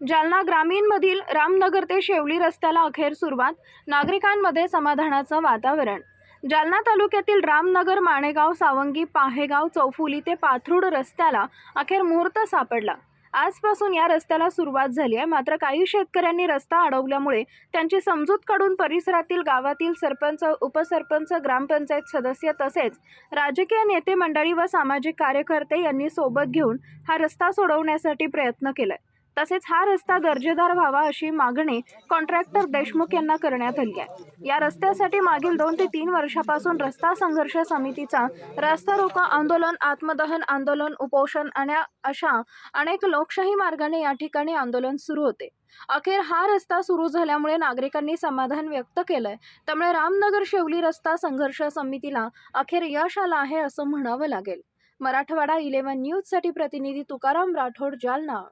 जालना ग्रामीणमधील रामनगर ते शेवली रस्त्याला अखेर सुरुवात. नागरिकांमध्ये समाधानाचं वातावरण. जालना तालुक्यातील रामनगर माणेगाव सावंगी पाहेगाव चौफुली ते पाथरूड रस्त्याला अखेर मुहूर्त सापडला. आजपासून या रस्त्याला सुरुवात झाली आहे. मात्र काही शेतकऱ्यांनी रस्ता अडवल्यामुळे त्यांची समजूत काढून परिसरातील गावातील सरपंच उपसरपंच ग्रामपंचायत सदस्य तसेच राजकीय नेते मंडळी व सामाजिक कार्यकर्ते यांनी सोबत घेऊन हा रस्ता सोडवण्यासाठी प्रयत्न केलाय. तसेच हा रस्ता दर्जेदार व्हावा अशी मागणी कॉन्ट्रॅक्टर देशमुख यांना करण्यात आली आहे. या रस्त्यासाठी मागील दोन ते तीन वर्षापासून रस्ता संघर्ष समितीचा रस्ता रोको आंदोलन आत्मदहन आंदोलन उपोषण आणि अशा अनेक लोकशाही मार्गाने या ठिकाणी आंदोलन सुरू होते. अखेर हा रस्ता सुरू झाल्यामुळे नागरिकांनी समाधान व्यक्त केलंय. त्यामुळे रामनगर शेवली रस्ता संघर्ष समितीला अखेर यश आलं आहे असं म्हणावं लागेल. मराठवाडा इलेव्हन न्यूजसाठी प्रतिनिधी तुकाराम राठोड जालना.